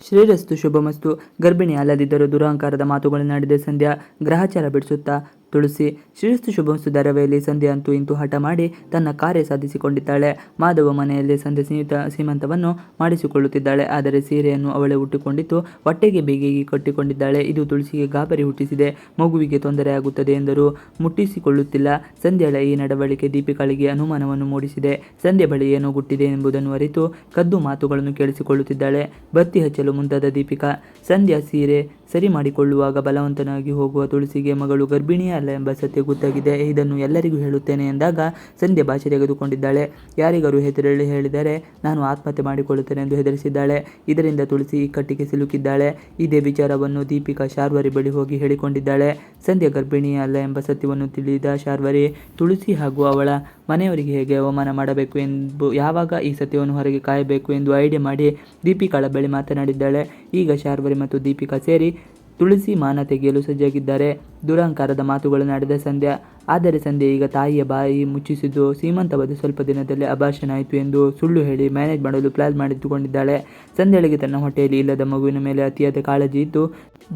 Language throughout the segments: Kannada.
ಶ್ರೀರಸ್ತು ಶುಭಮಸ್ತು. ಗರ್ಭಿಣಿ ಅಲ್ಲದಿದ್ದರೂ ದುರಹಂಕಾರದ ಮಾತುಗಳನ್ನಾಡಿದ ಸಂಧ್ಯಾ. ಗ್ರಹಚಾರ ಬಿಡಿಸುತ್ತಾ ತುಳಸಿ ಶ್ರೀಸ್ತು ಶುಭಮಸ್ತು ಸುಧಾರವೆಯಲ್ಲಿ ಸಂಧ್ಯಾ ಅಂತೂ ಇಂತೂ ಹಠ ಮಾಡಿ ತನ್ನ ಕಾರ್ಯ ಸಾಧಿಸಿಕೊಂಡಿದ್ದಾಳೆ. ಮಾಧವ ಮನೆಯಲ್ಲಿ ಸಂಧ್ಯೆ ಸೀಮಿತ ಸೀಮಂತವನ್ನು ಮಾಡಿಸಿಕೊಳ್ಳುತ್ತಿದ್ದಾಳೆ. ಆದರೆ ಸೀರೆಯನ್ನು ಅವಳೇ ಉಟ್ಟುಕೊಂಡಿದ್ದು, ಹೊಟ್ಟೆಗೆ ಬೇಗೆಗೆ ಕಟ್ಟಿಕೊಂಡಿದ್ದಾಳೆ. ಇದು ತುಳಸಿಗೆ ಗಾಬರಿ ಹುಟ್ಟಿಸಿದೆ. ಮಗುವಿಗೆ ತೊಂದರೆಯಾಗುತ್ತದೆ ಎಂದರು ಮುಟ್ಟಿಸಿಕೊಳ್ಳುತ್ತಿಲ್ಲ. ಸಂಧ್ಯಾಳ ಈ ನಡವಳಿಕೆ ದೀಪಿಕಾಳಿಗೆ ಅನುಮಾನವನ್ನು ಮೂಡಿಸಿದೆ. ಸಂಧ್ಯಾ ಬಳಿ ಏನೋ ಗುಟ್ಟಿದೆ ಎಂಬುದನ್ನು ಅರಿತು ಕದ್ದು ಮಾತುಗಳನ್ನು ಕೇಳಿಸಿಕೊಳ್ಳುತ್ತಿದ್ದಾಳೆ. ಬತ್ತಿ ಹಚ್ಚಲು ಮುಂದಾದ ದೀಪಿಕಾ, ಸಂಧ್ಯಾ ಸೀರೆ ಸರಿ ಮಾಡಿಕೊಳ್ಳುವಾಗ ಬಲವಂತನಾಗಿ ಹೋಗುವ ತುಳಸಿಗೆ ಮಗಳು ಗರ್ಭಿಣಿಯೇ ಅಲ್ಲ ಎಂಬ ಸತ್ಯ ಗೊತ್ತಾಗಿದೆ ಇದನ್ನು ಎಲ್ಲರಿಗೂ ಹೇಳುತ್ತೇನೆ ಎಂದಾಗ ಸಂಧ್ಯಾ ಭಾಷೆ ತೆಗೆದುಕೊಂಡಿದ್ದಾಳೆ. ಯಾರಿಗಾರು ಹೆದರಳಿ ಹೇಳಿದರೆ ನಾನು ಆತ್ಮಹತ್ಯೆ ಮಾಡಿಕೊಳ್ಳುತ್ತೇನೆ ಎಂದು ಹೆದರಿಸಿದ್ದಾಳೆ. ಇದರಿಂದ ತುಳಸಿ ಇಕ್ಕಟ್ಟಿಗೆ ಸಿಲುಕಿದ್ದಾಳೆ. ಇದೇ ವಿಚಾರವನ್ನು ದೀಪಿಕಾ ಶಾರ್ವರಿ ಬಳಿ ಹೋಗಿ ಹೇಳಿಕೊಂಡಿದ್ದಾಳೆ. ಸಂಧ್ಯಾ ಗರ್ಭಿಣಿ ಅಲ್ಲ ಎಂಬ ಸತ್ಯವನ್ನು ತಿಳಿದ ಶಾರ್ವರಿ, ತುಳಸಿ ಹಾಗೂ ಅವಳ ಮನೆಯವರಿಗೆ ಹೇಗೆ ಅವಮಾನ ಮಾಡಬೇಕು ಎಂದು ಯಾವಾಗ ಈ ಸತ್ಯವನ್ನು ಹೊರಗೆ ಕಾಯಬೇಕು ಎಂದು ಐಡಿಯಾ ಮಾಡಿ ದೀಪಿಕಾಳ ಬಳಿ ಮಾತನಾಡಿದ್ದಾಳೆ. ಈಗ ಶಾರ್ವರಿ ಮತ್ತು ದೀಪಿಕಾ ಸೇರಿ ತುಳಸಿ ಮಾನ ತೆಗೆಯಲು ಸಜ್ಜಾಗಿದ್ದಾರೆ. ದುರಹಂಕಾರದ ನಡೆದ ಸಂಧ್ಯಾ. ಆದರೆ ಸಂಧ್ಯ, ಈಗ ತಾಯಿಯ ಬಾಯಿ ಮುಚ್ಚಿಸಿದ್ದು ಸೀಮಂತವಾದ ಸ್ವಲ್ಪ ದಿನದಲ್ಲಿ ಅಭಾಷಣ ಆಯಿತು ಎಂದು ಸುಳ್ಳು ಹೇಳಿ ಮ್ಯಾನೇಜ್ ಮಾಡಲು ಪ್ಲಾನ್ ಮಾಡಿಟ್ಟುಕೊಂಡಿದ್ದಾಳೆ. ಸಂಧ್ಯಾಳಿಗೆ ತನ್ನ ಹೊಟ್ಟೆಯಲ್ಲಿ ಇಲ್ಲದ ಮಗುವಿನ ಮೇಲೆ ಅತಿಯಾದ ಕಾಳಜಿ ಇದ್ದು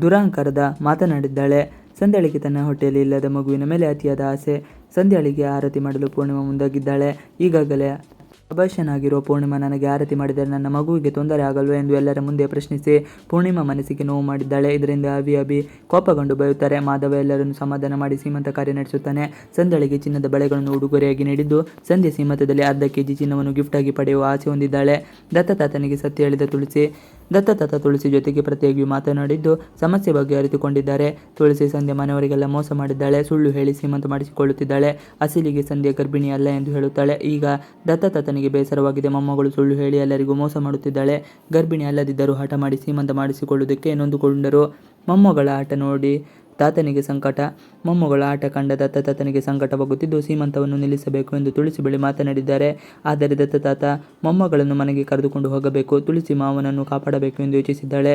ದುರಹಂಕಾರದ ಮಾತನಾಡಿದ್ದಾಳೆ. ಸಂಧ್ಯಾಳಿಗೆ ತನ್ನ ಹೊಟ್ಟೆಯಲ್ಲಿ ಇಲ್ಲದ ಮಗುವಿನ ಮೇಲೆ ಅತಿಯಾದ ಆಸೆ. ಸಂಧ್ಯಾಳಿಗೆ ಆರತಿ ಮಾಡಲು ಪೂರ್ಣಿಮಾ ಮುಂದಾಗಿದ್ದಾಳೆ. ಈಗಾಗಲೇ ಅಭಾಷನಾಗಿರೋ ಪೂರ್ಣಿಮಾ ನನಗೆ ಆರತಿ ಮಾಡಿದರೆ ನನ್ನ ಮಗುವಿಗೆ ತೊಂದರೆ ಆಗಲ್ವೇ ಎಂದು ಎಲ್ಲರ ಮುಂದೆ ಪ್ರಶ್ನಿಸಿ ಪೂರ್ಣಿಮಾ ಮನಸ್ಸಿಗೆ ನೋವು ಮಾಡಿದ್ದಾಳೆ. ಇದರಿಂದ ಅಭಿ ಅಭಿ ಕೋಪಗೊಂಡು ಬಯುತ್ತಾರೆ ಮಾಧವ ಎಲ್ಲರನ್ನು ಸಮಾಧಾನ ಮಾಡಿ ಸೀಮಂತ ಕಾರ್ಯ ನಡೆಸುತ್ತಾನೆ. ಸಂಧಳಿಗೆ ಚಿನ್ನದ ಬಳೆಗಳನ್ನು ಉಡುಗೊರೆಯಾಗಿ ನೀಡಿದ್ದು, ಸಂಧ್ಯೆ ಸೀಮಂತದಲ್ಲಿ ಅರ್ಧ ಕೆಜಿ ಚಿನ್ನವನ್ನು ಆಗಿ ಪಡೆಯುವ ಆಸೆ ಹೊಂದಿದ್ದಾಳೆ. ದತ್ತತಾತನಿಗೆ ಸತ್ಯ ಹೇಳಿದ ತುಳಸಿ ದತ್ತತಾತ ತುಳಸಿ ಜೊತೆಗೆ ಪ್ರತಿಯಾಗಿ ಮಾತನಾಡಿದ್ದು, ಸಮಸ್ಯೆ ಬಗ್ಗೆ ಅರಿತುಕೊಂಡಿದ್ದಾರೆ. ತುಳಸಿ ಸಂಧ್ಯೆ ಮನೆಯವರಿಗೆಲ್ಲ ಮೋಸ ಮಾಡಿದ್ದಾಳೆ, ಸುಳ್ಳು ಹೇಳಿ ಸೀಮಂತ ಮಾಡಿಸಿಕೊಳ್ಳುತ್ತಿದ್ದಾಳೆ, ಅಸಲಿಗೆ ಸಂಧ್ಯೆ ಗರ್ಭಿಣಿ ಅಲ್ಲ ಎಂದು ಹೇಳುತ್ತಾಳೆ. ಈಗ ದತ್ತತಾತನಿಗೆ ಬೇಸರವಾಗಿದೆ, ಮೊಮ್ಮಗಳು ಸುಳ್ಳು ಹೇಳಿ ಎಲ್ಲರಿಗೂ ಮೋಸ ಮಾಡುತ್ತಿದ್ದಾಳೆ. ಗರ್ಭಿಣಿ ಅಲ್ಲದಿದ್ದರೂ ಹಠ ಮಾಡಿ ಸೀಮಂತ ಮಾಡಿಸಿಕೊಳ್ಳುವುದಕ್ಕೆ ನೊಂದುಕೊಂಡರು. ಮೊಮ್ಮಗಳ ಆಟ ನೋಡಿ ತಾತನಿಗೆ ಸಂಕಟ. ಮೊಮ್ಮಗಳ ಆಟ ಕಂಡ ದತ್ತ ತಾತನಿಗೆ ಸಂಕಟವಾಗುತ್ತಿದ್ದು ಸೀಮಂತವನ್ನು ನಿಲ್ಲಿಸಬೇಕು ಎಂದು ತುಳಸಿ ಬಳಿ ಮಾತನಾಡಿದ್ದಾರೆ. ಆದರೆ ದತ್ತ ತಾತ ಮೊಮ್ಮಗಳನ್ನು ಮನೆಗೆ ಕರೆದುಕೊಂಡು ಹೋಗಬೇಕು. ತುಳಸಿ ಮಾವನನ್ನು ಕಾಪಾಡಬೇಕು ಎಂದು ಯೋಚಿಸಿದ್ದಾಳೆ.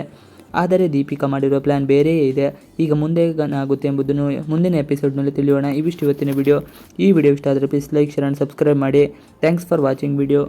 ಆದರೆ ದೀಪಿಕಾ ಮಾಡಿರುವ ಪ್ಲಾನ್ ಬೇರೆಯೇ ಇದೆ. ಈಗ ಮುಂದೆ ಏನಾಗುತ್ತೆ ಎಂಬುದನ್ನು ಮುಂದಿನ ಎಪಿಸೋಡ್ನಲ್ಲಿ ತಿಳಿಯೋಣ. ಇವಿಷ್ಟು ಇವತ್ತಿನ ವಿಡಿಯೋ. ಈ ವಿಡಿಯೋ ಇಷ್ಟ ಆದರೆ please like share and subscribe ಮಾಡಿ. Thanks for watching video